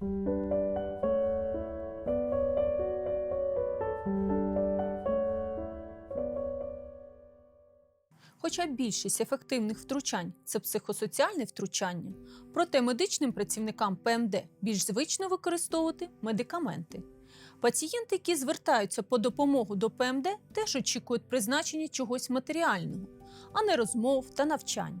Хоча більшість ефективних втручань це психосоціальне втручання, проте медичним працівникам ПМД більш звично використовувати медикаменти. Пацієнти, які звертаються по допомогу до ПМД, теж очікують призначення чогось матеріального, а не розмов та навчань.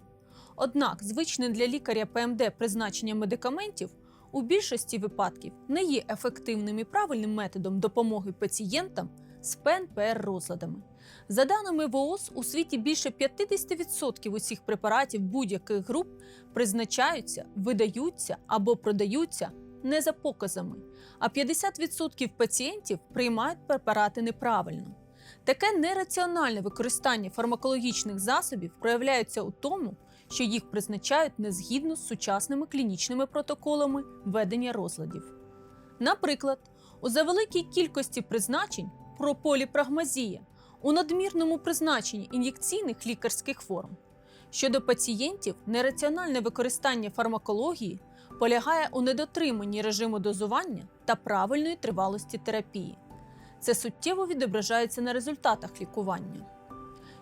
Однак звичне для лікаря ПМД призначення медикаментів у більшості випадків не є ефективним і правильним методом допомоги пацієнтам з ПНПР розладами. За даними ВООЗ, у світі більше 50% усіх препаратів будь-яких груп призначаються, видаються або продаються не за показами, а 50% пацієнтів приймають препарати неправильно. Таке нераціональне використання фармакологічних засобів проявляється у тому, що їх призначають не згідно з сучасними клінічними протоколами ведення розладів. Наприклад, у завеликій кількості призначень про поліпрагмазія у надмірному призначенні ін'єкційних лікарських форм. Щодо пацієнтів, нераціональне використання фармакології полягає у недотриманні режиму дозування та правильної тривалості терапії. Це суттєво відображається на результатах лікування.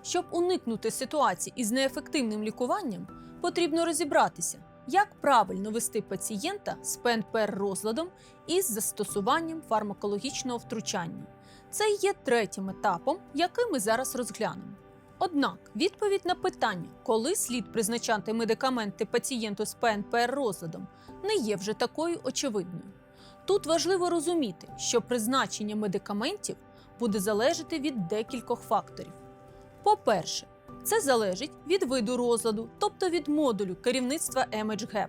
Щоб уникнути ситуацій із неефективним лікуванням, потрібно розібратися, як правильно вести пацієнта з ПНПР розладом із застосуванням фармакологічного втручання. Це є третім етапом, який ми зараз розглянемо. Однак відповідь на питання, коли слід призначати медикаменти пацієнту з ПНПР розладом, не є вже такою очевидною. Тут важливо розуміти, що призначення медикаментів буде залежати від декількох факторів. По-перше, це залежить від виду розладу, тобто від модулю керівництва MHGAP.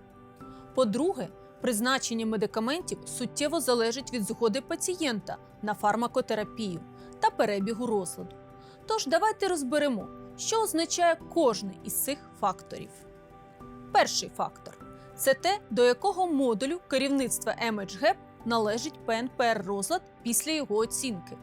По-друге, призначення медикаментів суттєво залежить від згоди пацієнта на фармакотерапію та перебігу розладу. Тож давайте розберемо, що означає кожний із цих факторів. Перший фактор це те, до якого модулю керівництва MHGAP належить ПНПР розлад після його оцінки.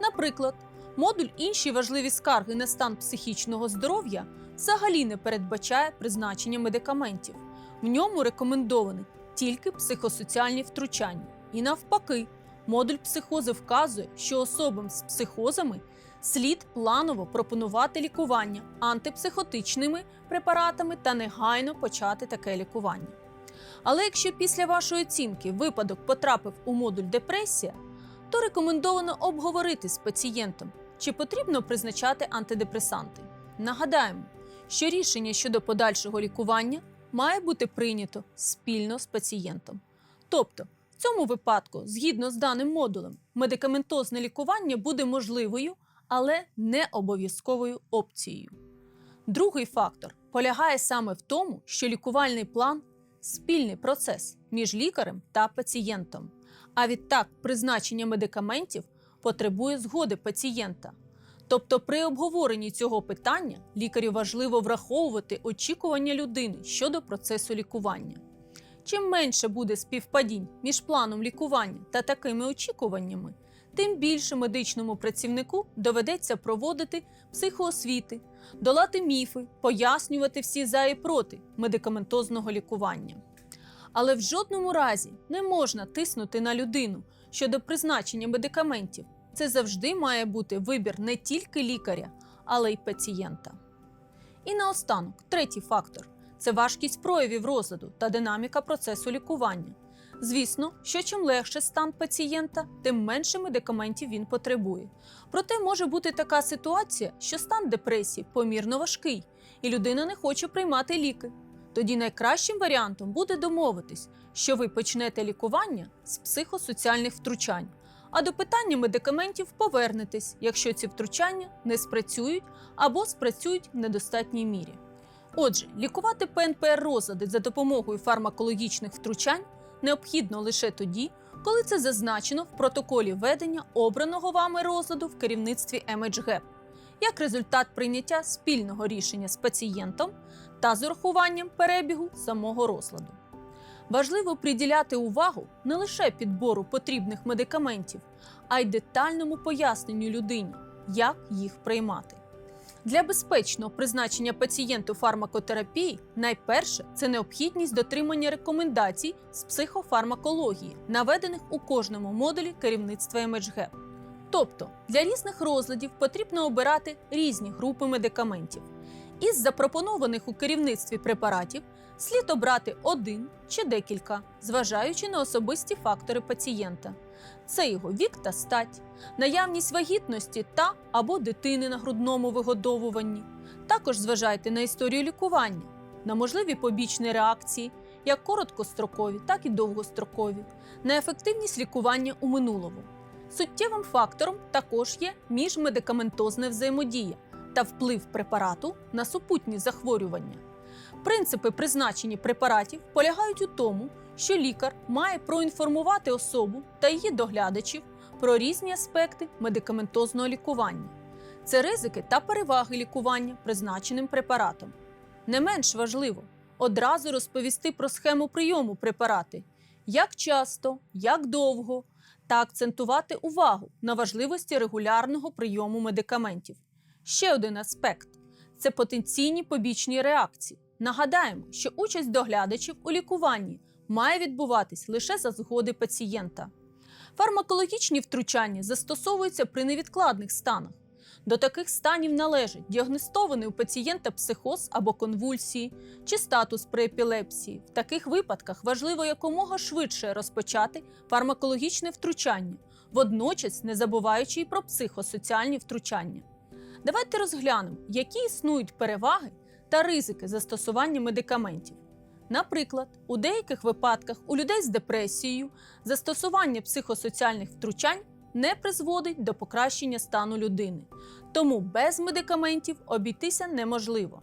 Наприклад, модуль інші важливі скарги на стан психічного здоров'я взагалі не передбачає призначення медикаментів. В ньому рекомендовані тільки психосоціальні втручання. І навпаки, модуль психози вказує, що особам з психозами слід планово пропонувати лікування антипсихотичними препаратами та негайно почати таке лікування. Але якщо після вашої оцінки випадок потрапив у модуль депресія, то рекомендовано обговорити з пацієнтом, чи потрібно призначати антидепресанти. Нагадаємо, що рішення щодо подальшого лікування має бути прийнято спільно з пацієнтом. Тобто, в цьому випадку, згідно з даним модулем, медикаментозне лікування буде можливою, але не обов'язковою опцією. Другий фактор полягає саме в тому, що лікувальний план спільний процес між лікарем та пацієнтом. А відтак, призначення медикаментів потребує згоди пацієнта. Тобто, при обговоренні цього питання лікарю важливо враховувати очікування людини щодо процесу лікування. Чим менше буде співпадінь між планом лікування та такими очікуваннями, тим більше медичному працівнику доведеться проводити психоосвіти, долати міфи, пояснювати всі за і проти медикаментозного лікування. Але в жодному разі не можна тиснути на людину щодо призначення медикаментів. Це завжди має бути вибір не тільки лікаря, але й пацієнта. І наостанок, третій фактор це важкість проявів розладу та динаміка процесу лікування. Звісно, що чим легше стан пацієнта, тим менше медикаментів він потребує. Проте може бути така ситуація, що стан депресії помірно важкий, і людина не хоче приймати ліки. Тоді найкращим варіантом буде домовитись, що ви почнете лікування з психосоціальних втручань, а до питання медикаментів повернетесь, якщо ці втручання не спрацюють або спрацюють в недостатній мірі. Отже, лікувати ПНПР розлади за допомогою фармакологічних втручань необхідно лише тоді, коли це зазначено в протоколі ведення обраного вами розладу в керівництві MHGAP, як результат прийняття спільного рішення з пацієнтом та з урахуванням перебігу самого розладу. Важливо приділяти увагу не лише підбору потрібних медикаментів, а й детальному поясненню людині, як їх приймати. Для безпечного призначення пацієнту фармакотерапії найперше це необхідність дотримання рекомендацій з психофармакології, наведених у кожному модулі керівництва МHG. Тобто для різних розладів потрібно обирати різні групи медикаментів. Із запропонованих у керівництві препаратів слід обрати один чи декілька, зважаючи на особисті фактори пацієнта. Це його вік та стать, наявність вагітності та або дитини на грудному вигодовуванні. Також зважайте на історію лікування, на можливі побічні реакції, як короткострокові, так і довгострокові, на ефективність лікування у минулому. Суттєвим фактором також є міжмедикаментозна взаємодія та вплив препарату на супутні захворювання. Принципи призначення препаратів полягають у тому, що лікар має проінформувати особу та її доглядачів про різні аспекти медикаментозного лікування. Це ризики та переваги лікування призначеним препаратом. Не менш важливо одразу розповісти про схему прийому препарати, як часто, як довго, та акцентувати увагу на важливості регулярного прийому медикаментів. Ще один аспект це потенційні побічні реакції. Нагадаємо, що участь доглядачів у лікуванні має відбуватись лише за згоди пацієнта. Фармакологічні втручання застосовуються при невідкладних станах. До таких станів належить діагностований у пацієнта психоз або конвульсії чи статус при епілепсії. В таких випадках важливо якомога швидше розпочати фармакологічне втручання, водночас не забуваючи й про психосоціальні втручання. Давайте розглянемо, які існують переваги та ризики застосування медикаментів. Наприклад, у деяких випадках у людей з депресією застосування психосоціальних втручань не призводить до покращення стану людини, тому без медикаментів обійтися неможливо.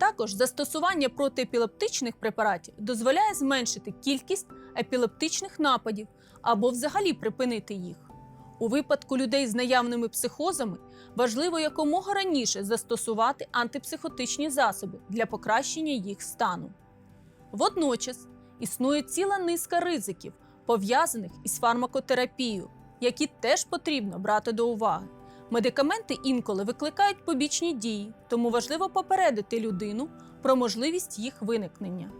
Також застосування протиепілептичних препаратів дозволяє зменшити кількість епілептичних нападів або взагалі припинити їх. У випадку людей з наявними психозами важливо якомога раніше застосувати антипсихотичні засоби для покращення їх стану. Водночас існує ціла низка ризиків, пов'язаних із фармакотерапією, які теж потрібно брати до уваги. Медикаменти інколи викликають побічні дії, тому важливо попередити людину про можливість їх виникнення.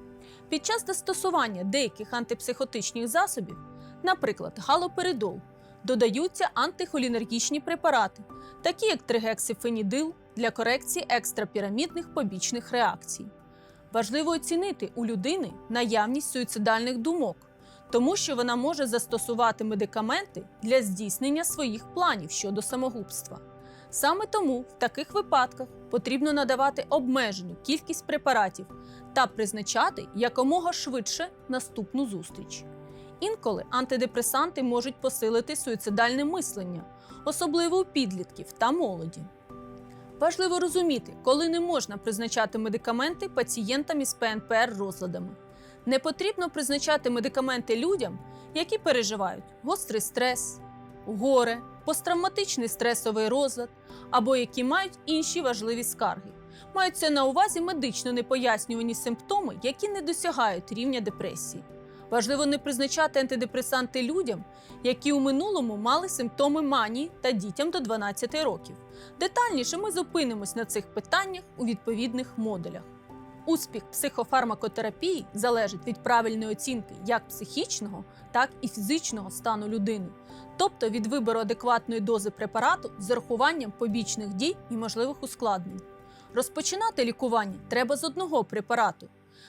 Під час застосування деяких антипсихотичних засобів, наприклад, галоперидол, додаються антихолінергічні препарати, такі як тригексифенідил для корекції екстрапірамідних побічних реакцій. Важливо оцінити у людини наявність суїцидальних думок, тому що вона може застосувати медикаменти для здійснення своїх планів щодо самогубства. Саме тому в таких випадках потрібно надавати обмежену кількість препаратів та призначати якомога швидше наступну зустріч. Інколи антидепресанти можуть посилити суїцидальне мислення, особливо у підлітків та молоді. Важливо розуміти, коли не можна призначати медикаменти пацієнтам із ПНПР розладами. Не потрібно призначати медикаменти людям, які переживають гострий стрес, горе, посттравматичний стресовий розлад або які мають інші важливі скарги. Маються на увазі медично непояснювані симптоми, які не досягають рівня депресії. Важливо не призначати антидепресанти людям, які у минулому мали симптоми манії та дітям до 12 років. Детальніше ми зупинимось на цих питаннях у відповідних модулях. Успіх психофармакотерапії залежить від правильної оцінки як психічного, так і фізичного стану людини, тобто від вибору адекватної дози препарату з урахуванням побічних дій і можливих ускладнень. Розпочинати лікування треба з одного препарату.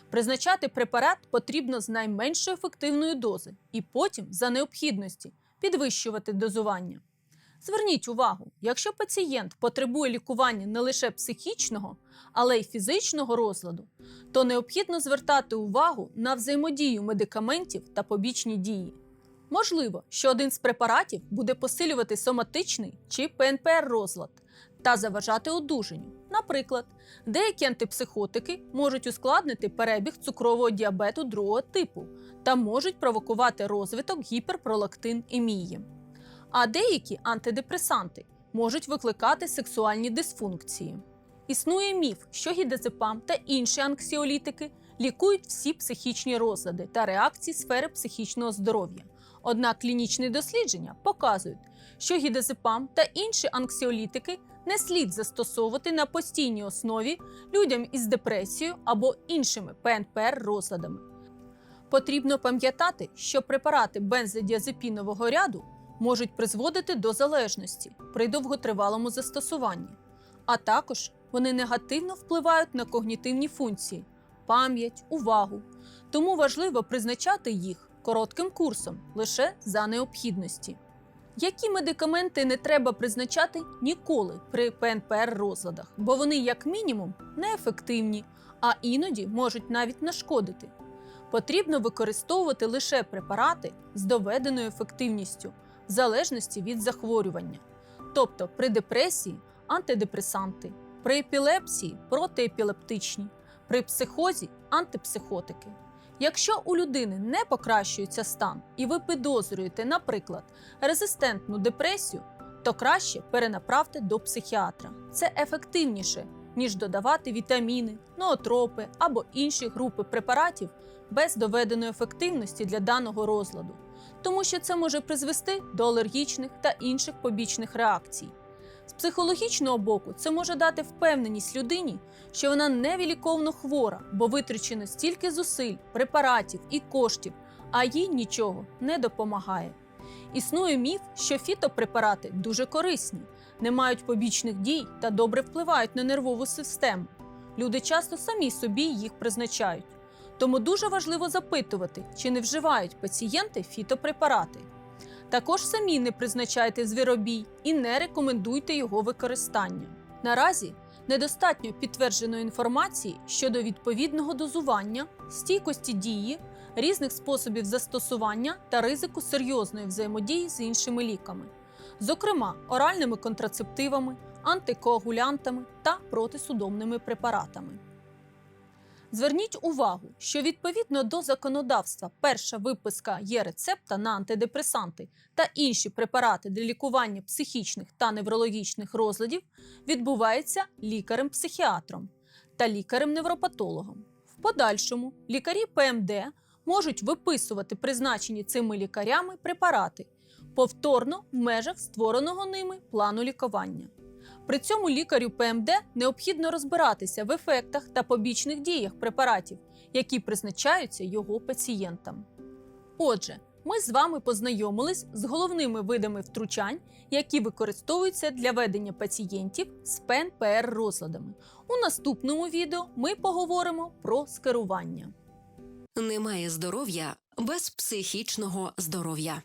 Призначати препарат потрібно з найменшої ефективної дози і потім, за необхідності, підвищувати дозування. Зверніть увагу, якщо пацієнт потребує лікування не лише психічного, але й фізичного розладу, то необхідно звертати увагу на взаємодію медикаментів та побічні дії. Можливо, що один з препаратів буде посилювати соматичний чи ПНПР розлад та заважати одужанню. Наприклад, деякі антипсихотики можуть ускладнити перебіг цукрового діабету другого типу та можуть провокувати розвиток гіперпролактинемії. А деякі антидепресанти можуть викликати сексуальні дисфункції. Існує міф, що гідезепам та інші анксіолітики лікують всі психічні розлади та реакції сфери психічного здоров'я. Однак клінічні дослідження показують, що гідезепам та інші анксіолітики не слід застосовувати на постійній основі людям із депресією або іншими ПНПР розладами. Потрібно пам'ятати, що препарати бензодіазепінового ряду можуть призводити до залежності при довготривалому застосуванні, а також вони негативно впливають на когнітивні функції, пам'ять, увагу. Тому важливо призначати їх коротким курсом лише за необхідності. Які медикаменти не треба призначати ніколи при ПНПР розладах, бо вони, як мінімум, неефективні, а іноді можуть навіть нашкодити. Потрібно використовувати лише препарати з доведеною ефективністю в залежності від захворювання. Тобто при депресії антидепресанти, при епілепсії протиепілептичні, при психозі антипсихотики. Якщо у людини не покращується стан і ви підозрюєте, наприклад, резистентну депресію, то краще перенаправте до психіатра. Це ефективніше, ніж додавати вітаміни, ноотропи або інші групи препаратів без доведеної ефективності для даного розладу, тому що це може призвести до алергічних та інших побічних реакцій. З психологічного боку, це може дати впевненість людині, що вона невіліковно хвора, бо витрачено стільки зусиль, препаратів і коштів, а їй нічого не допомагає. Існує міф, що фітопрепарати дуже корисні, не мають побічних дій та добре впливають на нервову систему. Люди часто самі собі їх призначають. Тому дуже важливо запитувати, чи не вживають пацієнти фітопрепарати. Також самі не призначайте звіробій і не рекомендуйте його використання. Наразі недостатньо підтвердженої інформації щодо відповідного дозування, стійкості дії, різних способів застосування та ризику серйозної взаємодії з іншими ліками, зокрема оральними контрацептивами, антикоагулянтами та протисудомними препаратами. Зверніть увагу, що відповідно до законодавства перша виписка є рецепта на антидепресанти та інші препарати для лікування психічних та неврологічних розладів відбувається лікарем-психіатром та лікарем-невропатологом. В подальшому лікарі ПМД можуть виписувати призначені цими лікарями препарати повторно в межах створеного ними плану лікування. При цьому лікарю ПМД необхідно розбиратися в ефектах та побічних діях препаратів, які призначаються його пацієнтам. Отже, ми з вами познайомились з головними видами втручань, які використовуються для ведення пацієнтів з ПНПР розладами. У наступному відео ми поговоримо про скерування. Немає здоров'я без психічного здоров'я.